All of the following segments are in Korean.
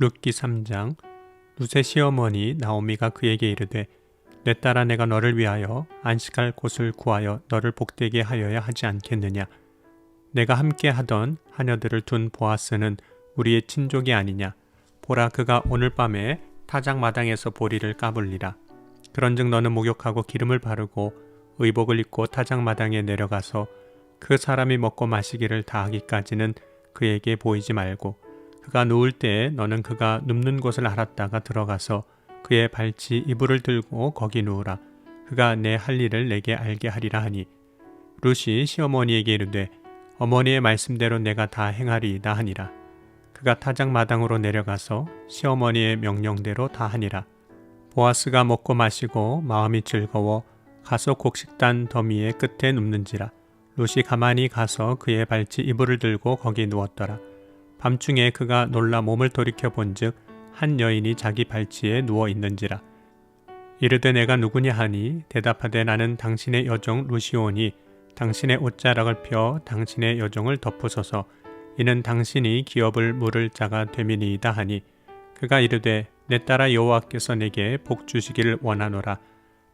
룻기 3장 룻의 시어머니 나오미가 그에게 이르되 내 딸아 내가 너를 위하여 안식할 곳을 구하여 너를 복되게 하여야 하지 않겠느냐? 내가 함께 하던 하녀들을 둔 보아스는 우리의 친족이 아니냐? 보라 그가 오늘 밤에 타작 마당에서 보리를 까불리라. 그런즉 너는 목욕하고 기름을 바르고 의복을 입고 타작 마당에 내려가서 그 사람이 먹고 마시기를 다하기까지는 그에게 보이지 말고 그가 누울 때에 너는 그가 눕는 곳을 알았다가 들어가서 그의 발치 이불을 들고 거기 누우라. 그가 내 할 일을 내게 알게 하리라 하니. 룻이 시어머니에게 이르되 어머니의 말씀대로 내가 다 행하리이다 하니라. 그가 타작 마당으로 내려가서 시어머니의 명령대로 다 하니라. 보아스가 먹고 마시고 마음이 즐거워 가서 곡식단 더미의 끝에 눕는지라. 롯이 가만히 가서 그의 발치 이불을 들고 거기 누웠더라. 밤중에 그가 놀라 몸을 돌이켜 본즉 한 여인이 자기 발치에 누워 있는지라. 이르되 내가 누구냐 하니 대답하되 나는 당신의 여종 루시오니 당신의 옷자락을 펴 당신의 여종을 덮으소서 이는 당신이 기업을 물을 자가 되미니이다 하니 그가 이르되 내 딸아 여호와께서 내게 복 주시기를 원하노라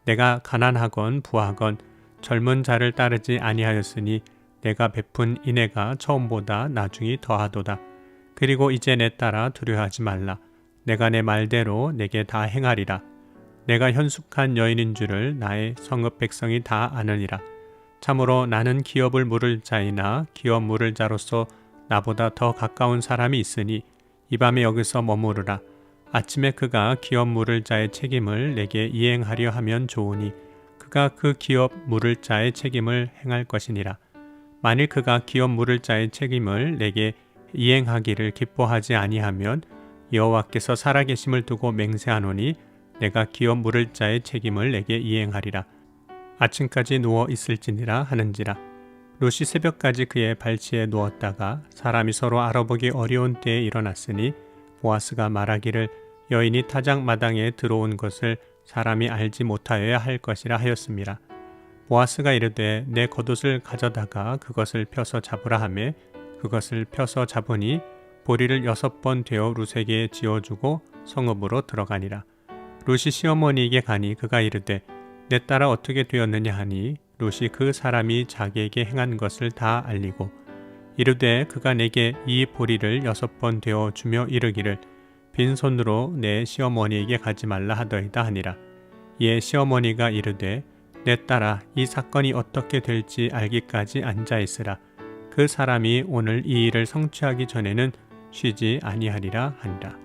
내가 가난하건 부하건 젊은 자를 따르지 아니하였으니 내가 베푼 인애가 처음보다 나중이 더하도다. 그리고 이제 내 따라 두려워하지 말라. 내가 내 말대로 내게 다 행하리라. 내가 현숙한 여인인 줄을 나의 성읍 백성이 다 아느니라. 참으로 나는 기업을 물을 자이나 기업 물을 자로서 나보다 더 가까운 사람이 있으니 이 밤에 여기서 머무르라. 아침에 그가 기업 물을 자의 책임을 내게 이행하려 하면 좋으니 그가 그 기업 물을 자의 책임을 행할 것이니라. 만일 그가 기업 물을 자의 책임을 내게 이행하기를 기뻐하지 아니하면 여호와께서 살아계심을 두고 맹세하노니 내가 기업 물을 자의 책임을 내게 이행하리라. 아침까지 누워 있을지니라 하는지라. 롯이 새벽까지 그의 발치에 누웠다가 사람이 서로 알아보기 어려운 때에 일어났으니 보아스가 말하기를 여인이 타작 마당에 들어온 것을 사람이 알지 못하여야 할 것이라 하였습니다. 보아스가 이르되 내 겉옷을 가져다가 그것을 펴서 잡으라 하매 그것을 펴서 잡으니 보리를 여섯 번 되어 룻에게 지어주고 성읍으로 들어가니라. 룻이 시어머니에게 가니 그가 이르되 내 딸아 어떻게 되었느냐 하니 룻이 그 사람이 자기에게 행한 것을 다 알리고 이르되 그가 내게 이 보리를 여섯 번 되어 주며 이르기를 빈손으로 내 시어머니에게 가지 말라 하더이다 하니라. 이에 시어머니가 이르되 내 딸아 이 사건이 어떻게 될지 알기까지 앉아 있으라. 그 사람이 오늘 이 일을 성취하기 전에는 쉬지 아니하리라 하니라.